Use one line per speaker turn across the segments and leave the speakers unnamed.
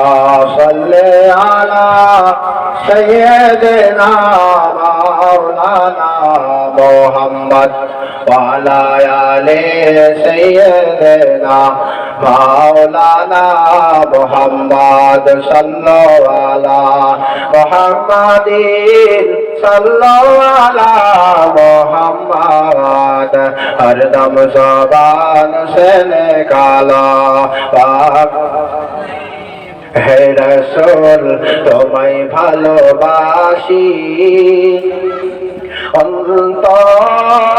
صل على سيدنا مولانا محمد وعلى آل سيدنا مولانا محمد صلوا على محمد صلوا على محمد ہر دم زبان سے نکالا হে রসুল তোমায় ভালোবাসি। অন্তরেতে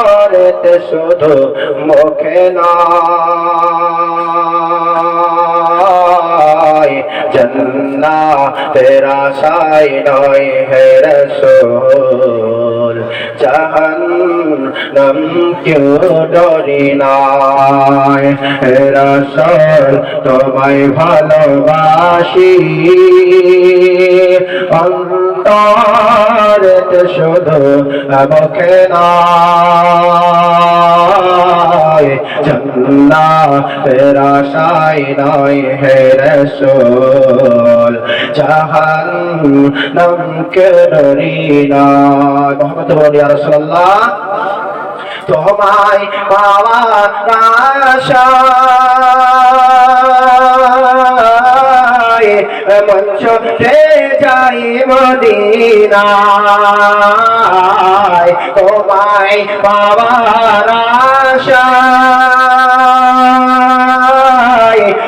শুধু মুখে না জন্না তেরা সাই নয় হে রসুল জাহান্নাম কেউ ডরি নাই। রসুল তোমায় ভালোবাসি। অন্তরে শুধু মুখে নয় জন্না তেরা সাই নয় হে রসুল। জাহান নম কে ডরি নয় মোহাম্মদ বলি রাসূলুল্লাহ, তোমায় পাওয়ার আশায় মঞ্চ যাই মদিনায়। তোমায় পাওয়ার আশায়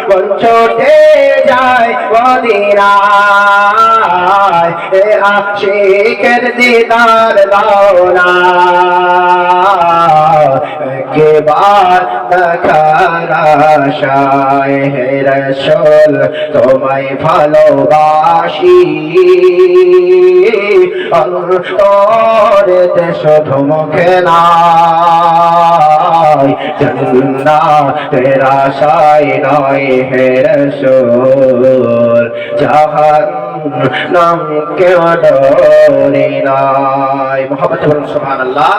মঞ্চতে যায় মদিনায়। এ আশিকের দিদার দাওনা একবার হে রসুল তোমায় ভালোবাসি। অন্তরেতে মুখে নাই জন্না তেরা সাই নয় হে রসুল। জাহান নাম কেউ ডরি নাই। মোহাম্মদ বলুন সুবহানাল্লাহ।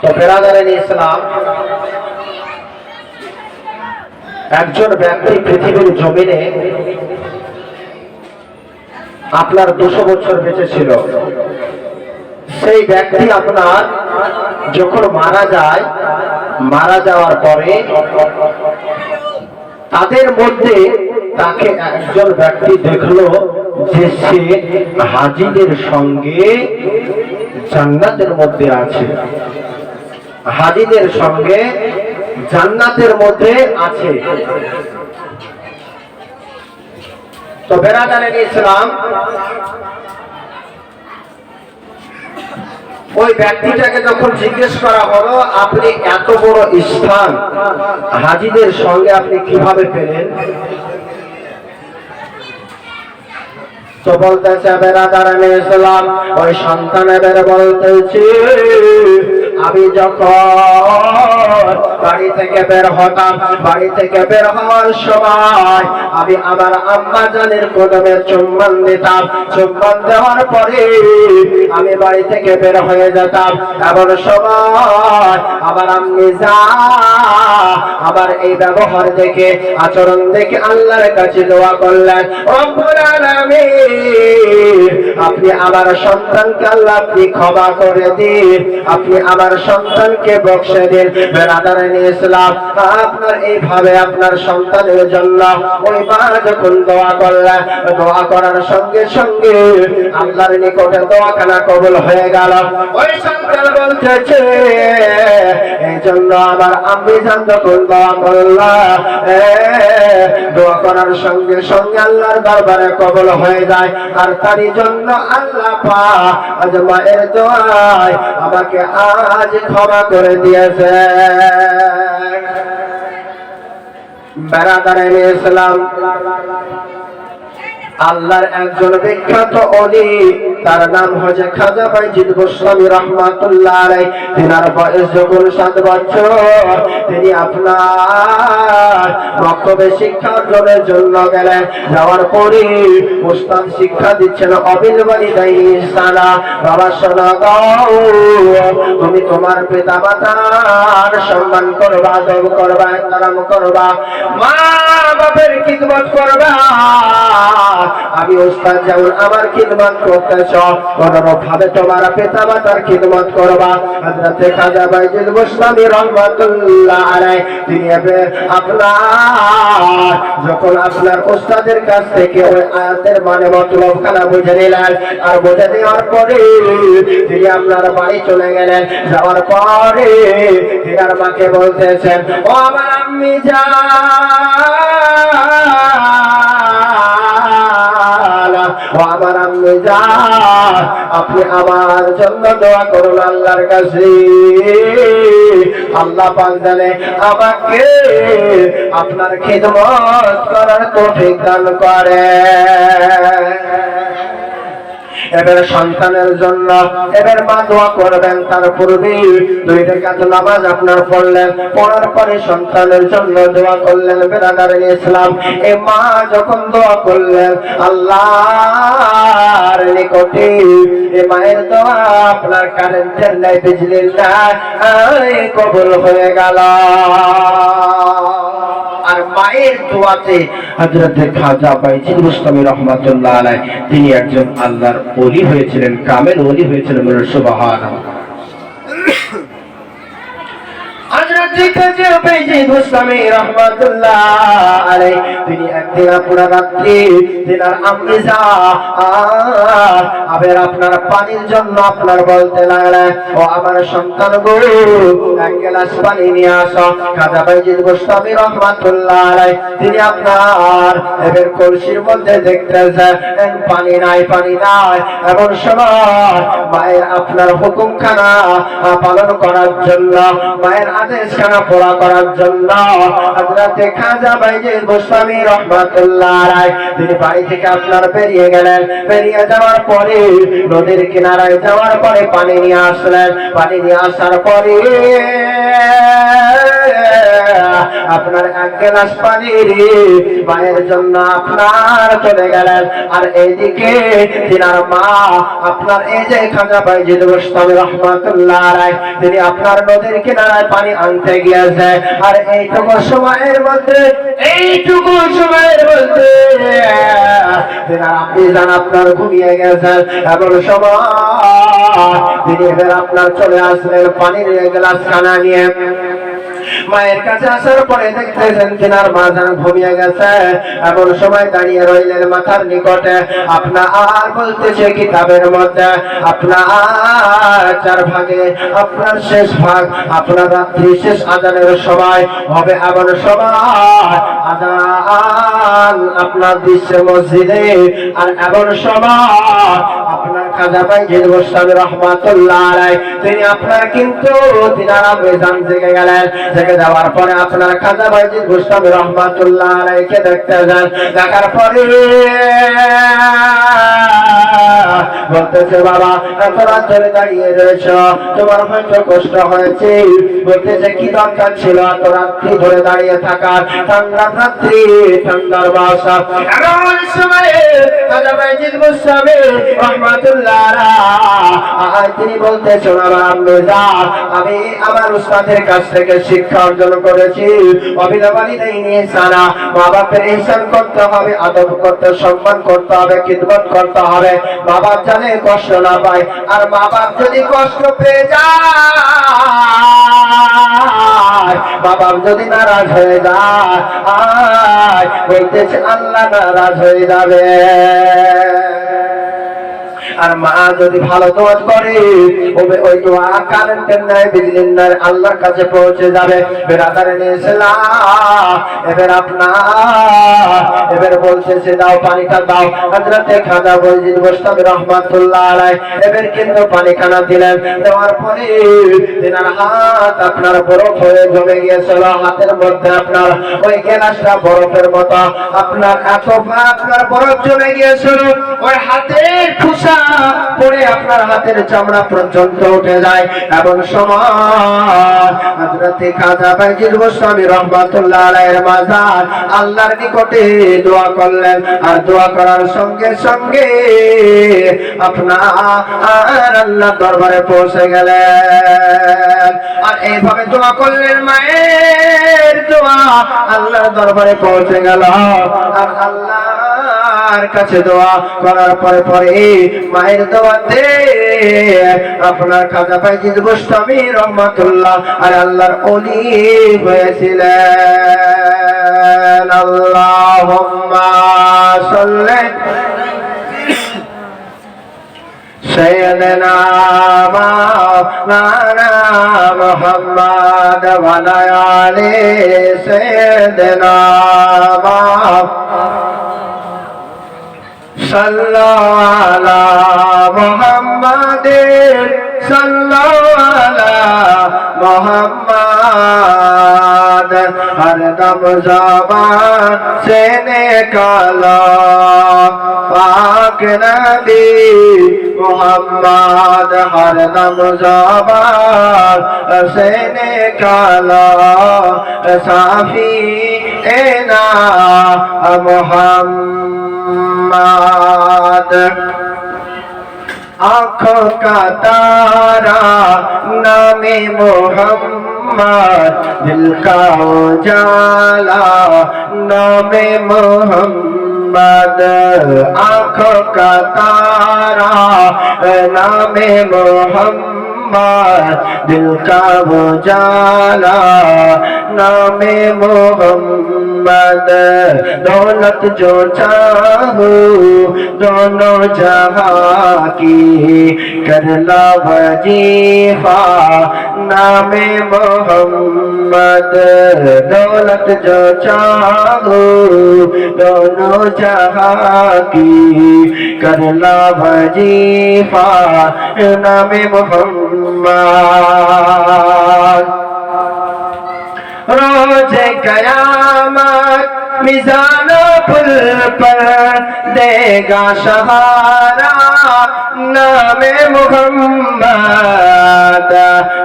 তো বেরাদারেন ইসলাম, একজন ব্যক্তি পৃথিবীর জমিনে আপনার দুশো বছর বেঁচে ছিল। সেই ব্যক্তি আপনার যখন মারা যায়, মারা যাওয়ার পরে তাদের মধ্যে তাকে একজন ব্যক্তি দেখল যে সে হাজিদের সঙ্গে জান্নাতের মধ্যে আছে। হাজিদের সঙ্গে জান্নাতের মধ্যে আছে। তো বেড়াদারেন ইসলাম ওই ব্যক্তিটাকে যখন জিজ্ঞেস করা হলো, আপনি এত বড় স্থান, হাজিদের সঙ্গে আপনি কীভাবে পেলেন? তো বলতেছে দাঁড়ানে ইসলাম ওই সন্তান বেড়ে বলতেছে আমি যখন বাড়ি থেকে বের হতাম, বাড়ি থেকে বের হওয়ার সময় আমি আমার আম্মা জানের কদমের চুম্বন দিতাম। চুম্বন দেওয়ার পরে আমি বাড়ি থেকে বের হয়ে যেতাম। এমন সময় আমার আম্মি যা আমার এই ব্যবহার দেখে, আচরণ দেখে আল্লাহর কাছে দোয়া করলেন আপনি আমার সন্তানকে আল্লাহ আপনি ক্ষমা করে দিন। আপনি আমার সন্তানকে বক্সে দিন। বেড়াদারেন ইসলাম, আপনার এইভাবে আপনার সন্তানের জন্য ওই মা যখন দোয়া করলেন, দোয়া করার সঙ্গে সঙ্গে আল্লাহর নিকটে দোয়াখানা কবুল হয়ে গেল। ওই সন্তান বলতেছে এই জন্য আমার আমি যান যখন দোয়া করলাম দোয়া করার সঙ্গে সঙ্গে আল্লাহর দরবারে কবল হয়ে যায়। আর তারই জন্য আল্লাহ পা আজ মায়ের দোয়ায় আমাকে আজ ক্ষমা করে দিয়েছে। বেড়াদারের ইসলাম আল্লাহর একজন বিখ্যাত অলি তার নাম হচ্ছে খাজা বাইজিদ গোস্বামী রহমাতুল্লাহ আলাই তিনার বয়স যখন সাত বছর, তিনি আপনার বক্তব্যে শিক্ষা অর্জনের জন্য গেলেন। যাওয়ার পরে উস্তাদ শিক্ষা দিচ্ছেন, অবিল বাড়ি দেয় সানা বাবা গাও তুমি তোমার পিতা মাতার সম্মান করবা দব করবা কারাম করবা মা বাপের খিদমত করবা। আমি উস্তাদ যেমন আমার খিদমত করতেছ ভাবে তোমার পিতা মাতার খিদমত করবা। হযরতে খাজা বাইজিদ গোস্বামী রহমাতুল্লাহ আলাইহি, তিনি আপনার যখন আপনার উস্তাদের কাছ থেকে ওই আয়াতের মানে মতলব খানা বুঝে নিলেন আর বুঝে নেওয়ার পরে তিনি আপনার বাড়ি চলে গেলেন। যাওয়ার পরে তিনি আর মাকে বলতেছেন, ও আমার আম্মি যা ও আমার আম্মি আপনি আমার জন্য দোয়া করুন আল্লাহর কাছে। আল্লাহ পাক জানে আমাকে আপনার খিদমত করার তৌফিক দান করে এবার সন্তানের জন্য এবার মা দোয়া করবেন তার পূর্বে দুই রেখাত নামাজ আপনার পড়লেন, পড়ার পরে সন্তানের জন্য দোয়া করলেন বেরাদার ইসলাম। এ মা যখন দোয়া করলেন, আল্লাহর নিকটে এ মায়ের দোয়া আপনার কারেন্টের নাই বিজলির নাই কবুল হয়ে গেল। আর মায়ের দোয়াতে হযরত খাজা বাইজিদ মুস্তামি রহমাতুল্লাহ আলাই তিনি একজন আল্লাহর ওলি হয়েছিলেন, কামেল ওলি হয়েছিলেন বলে তিনি একদিন আপনার আপনার পানির জন্য আপনার বলতে লাগলেন, ও আমার সন্তান গো এক গ্লাস পানি নিয়ে আসো। খাজা বাইজিদ গোস্বামী রহমাতুল্লাহ তিনি আপনার এবার কলসির মধ্যে দেখতেছেন পানি নাই পানি নাই। এমন সময় মায়ের আপনার হুকুম খানা পালন করার জন্য মায়ের আদেশ খানা পড়া করার জন্য হযরতে খাজা বাইজির গোস্বামী রহমাতুল্লাহ আলাইহি, তিনি বাড়ি থেকে আপনার বেরিয়ে গেলেন। বেরিয়ে যাওয়ার পরে নদীর কিনারায় যাওয়ার পরে পানি নিয়ে আসলেন। পানি নিয়ে আসার পরে আপনার এক গ্লাস পানি মায়ের জন্য আপনার চলে গেলেন। আর এইদিকে তিনার মা, আপনার এই যে খাজা বাইজিদ গোস্বামী রহমাতুল্লাহ আলাইহি, তিনি আপনার নদীর কিনারায় পানি আনতে গিয়েছে। আর এইটুকু সময়ের মধ্যে, এইটুকু সময়ের মধ্যে আপনি জান আপনার ঘুমিয়ে গেছেন। এমন সময় তিনি আপনার চলে আসলেন পানির গ্লাস খানা নিয়ে। মায়ের কাছে আসার পরে দেখতেছেন তিনার মা যেন ঘুমিয়ে গেছে। এমন সময় দাঁড়িয়ে রইলেন মাথার নিকটে। আপনার আর বলতেছে কিতাবের মধ্যে আপনার চার ভাগে, আপনার শেষ ভাগ, আপনার রাত্রি শেষ আজানের সময় হবে এমন সময়। আজান আপনার দৃশ্যের মসজিদে, আর এমন সময় আপনার খাজা ভাই জিদ গোস্বামী রহমাতুল্লাহ তিনি আপনার কিন্তু তিনারা মেজান জেগে গেলেন। জেগে যাওয়ার পরে আপনার খাজা ভাই জিদ গোস্বামী রহমাতুল্লাহ আলাইকে দেখতে যান দেখার পরে বলতেছে, বাবা, এত রাত ধরে দাঁড়িয়ে রয়েছ, তোমার হয়তো কষ্ট হয়েছে। বলতেছে, কি দরকার ছিল এত রাত্রি ধরে দাঁড়িয়ে থাকার? ঠান্ডার রাত্রি, ঠান্ডার বাসা। তিনি বলতেছেন আমার আমি আমার উস্তাদের কাছ থেকে শিক্ষা অর্জন করেছি। অভিনবানী নেই নিয়ে সারা মা বাপের ইহসান করতে হবে, আদব করতে, সম্মান করতে হবে, খিদমত করতে হবে। মা বাপ জানে কষ্ট না পায়, আর মা বাপ যদি কষ্ট পেয়ে যায় মা বাপ যদি নারাজ হয়ে যায় বলতেছে আল্লাহ নারাজ হয়ে যাবে। আর মা যদি ভালো দোয়াজ করে, ওবে ওই দোয়া কারেন্টের নাই বিজলির নাই আল্লাহর কাছে পৌঁছে যাবে। বেরাদারে নিয়েছিলাম এবার আপনার এবার বলতেছে দাও, পানিটা দাও। হযরতে খাজা বৈজিদ গোস্তামি রহমাতুল্লাহ আলাই এবার কিন্তু পানি খানা দিলেন। দেওয়ার পরে তেনার হাত আপনার বরফ হয়ে জমে গিয়েছিল, হাতের মধ্যে আপনার ওই গ্লাসটা বরফের মতো। আপনার এত আপনার বরফ জমে গিয়েছিল, ওই হাতের ঠুসা পরে আপনার হাতের চামড়া পর্যন্ত উঠে যায় এমন সময় হযরতে খাজা বাইজির গোস্বামী রহমাতুল্লাহ আলাইহির মাজার আল্লাহর নিকটে দোয়া করলেন। আর দোয়া করার সঙ্গে সঙ্গে আপনার আল্লাহ দরবারে পৌঁছে গেলেন। আর এইভাবে দোয়া করলেন মায়ের দোয়া আল্লাহর দরবারে পৌঁছে গেল। আর আল্লাহর কাছে দোয়া করার পরে পরে মায়ের দোয়াতে আপনার খাজা পাইজিদ গোস্বামী রহমাতুল্লাহ আর আল্লাহর অলি হয়েছিলেন আল্লাহুম্মা সাল্লি سيدنا مولانا محمد وعلى آل سيدنا সাল্লাহ আলা মোহাম্মদের সাল্লাহ আলা মোহাম্মদ। হর দম জবান সে নিকালো পাক নবী মোহাম্মদ হর জবান সে নিকালো সাফি মোহাম্মদ। দামাদ আঁখো কা তারা নামে মোহাম্মদ দিল কা জালা নামে মোহাম্মদ। আঁখো কা তারা নামে মোহাম্মদ दिल का वो जाला नाम दौलत जो चाहो दोनों जहां की करला वजीफा नामे मोहम्मद दौलत जो चाहो दोनों जहां की करला वजीफा नामे मोहम्मद روز قیامت میزان پل پر دے گا سہارا نام محمد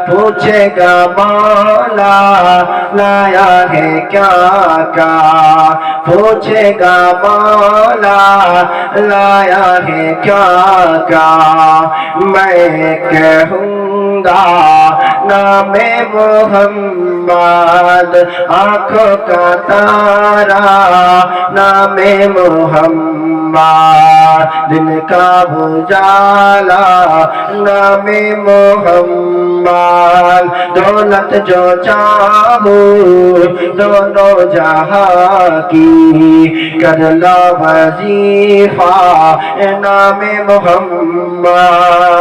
پوچھے گا مولا لایا ہے کیا کا پوچھے گا مولا لایا ہے کیا کا میں کہوں कहूँगा नामे मोहम्मद आंखों का तारा नामे मोहम्मद दिन का उजाला नामे मोहम्मद दौलत जो चाहो दोनों जहां की कर लो वजीफा नामे मोहम्मद